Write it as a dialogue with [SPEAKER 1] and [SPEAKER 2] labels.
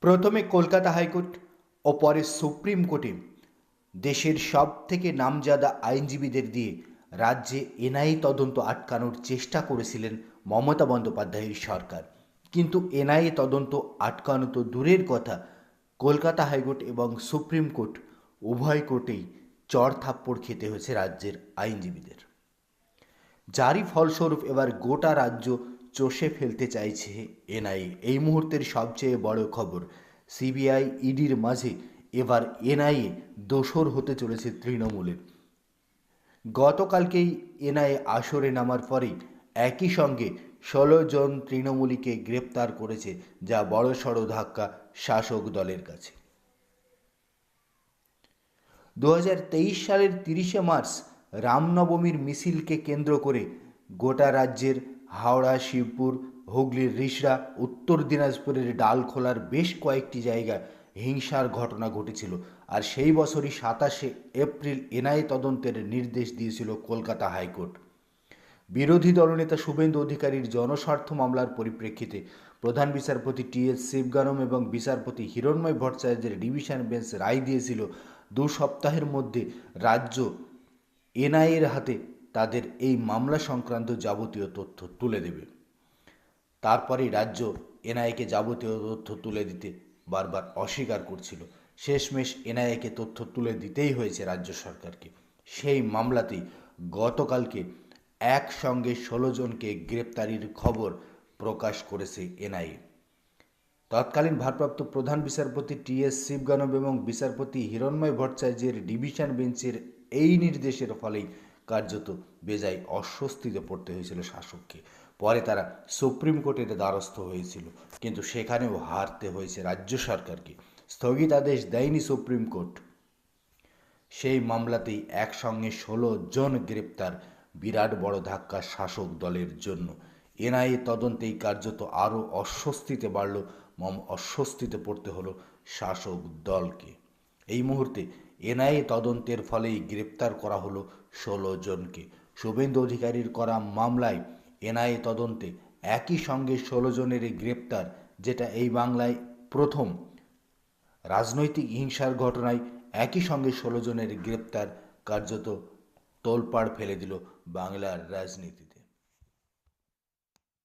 [SPEAKER 1] প্রথমে কলকাতা হাইকোর্ট ও পরে সুপ্রিম কোর্টে দেশের সব থেকে নামজাদা আইনজীবীদের দিয়ে রাজ্যে এনআইএ তদন্ত আটকানোর চেষ্টা করেছিলেন মমতা বন্দ্যোপাধ্যায়ের সরকার। কিন্তু এনআইএ তদন্ত আটকানো তো দূরের কথা। কলকাতা হাইকোর্ট এবং সুপ্রিম কোর্ট উভয় কোর্টেই চড় থাপ্পড় খেতে হয়েছে রাজ্যের আইনজীবীদের। যারই ফলস্বরূপ এবার গোটা রাজ্য চষে ফেলতে চাইছে এনআইএ এই মুহূর্তের সবচেয়ে বড় খবর, সিবিআই ইডির মাঝে এবার এনআইএ দোসর হতে চলেছে তৃণমূলের গতকালকেই এনআইএ আসরে নামার পরেই একই সঙ্গে ষোলো জন তৃণমূলীকে গ্রেপ্তার করেছে, যা বড়সড় ধাক্কা শাসক দলের কাছে। দু হাজার তেইশ সালের তিরিশে মার্চ রামনবমীর মিছিলকে কেন্দ্র করে গোটা রাজ্যের হাওড়া, শিবপুর, হুগলির রিষড়া উত্তর দিনাজপুরের ডালখোলার বেশ কয়েকটি জায়গায় হিংসার ঘটনা ঘটেছিল। আর সেই বছরই সাতাশে এপ্রিল এনআই তদন্তের নির্দেশ দিয়েছিল কলকাতা হাইকোর্ট। বিরোধী দলনেতা শুভেন্দু অধিকারীর জনস্বার্থ মামলার পরিপ্রেক্ষিতে প্রধান বিচারপতি টি এস শিবগানম এবং বিচারপতি হিরণময় ভট্টাচার্যের ডিভিশন বেঞ্চ রায় দিয়েছিল, দু সপ্তাহের মধ্যে রাজ্য এনআইএর হাতে তাদের এই মামলা সংক্রান্ত যাবতীয় তথ্য তুলে দেবে। তারপরেই রাজ্য এনআইএকে যাবতীয় তথ্য তুলে দিতে বারবার অস্বীকার করছিল। শেষমেশ এনআইএকে তথ্য তুলে দিতেই হয়েছে রাজ্য সরকারকে। সেই মামলাতেই গতকালকে একসঙ্গে ষোলো জনকে গ্রেপ্তারির খবর প্রকাশ করেছে এনআইএ। তৎকালীন ভারপ্রাপ্ত প্রধান বিচারপতি টি এস শিবগানব এবং বিচারপতি হিরণময় ভট্টাচার্যের ডিভিশন বেঞ্চের এই নির্দেশের ফলেই কার্যত বেজায় অস্বস্তিতে পড়তে হয়েছিল শাসককে। পরে তারা সুপ্রিম কোর্টের দ্বারস্থ হয়েছিল, কিন্তু সেখানেও হারতে হয়েছে রাজ্য সরকারকে। স্থগিতাদেশ দেয়নি সুপ্রিম কোর্ট। সেই মামলাতেই একসঙ্গে ষোলো জন গ্রেপ্তার, বিরাট বড় ধাক্কা শাসক দলের জন্য। এনআইএ তদন্তেই কার্যত আরও অস্বস্তিতে বাড়ল, মম অস্বস্তিতে পড়তে হলো শাসক দলকে। এই মুহূর্তে এনআইএ তদন্তের ফলেই গ্রেপ্তার করা হলো ষোলো জনকে। শুভেন্দু অধিকারীর করা মামলায় এনআইএ তদন্তে একই সঙ্গে ষোলো জনের গ্রেপ্তার, যেটা এই বাংলায় প্রথম। রাজনৈতিক হিংসার ঘটনায় একই সঙ্গে ষোলো জনের গ্রেপ্তার কার্যত তোলপাড় ফেলে দিল বাংলার রাজনীতিতে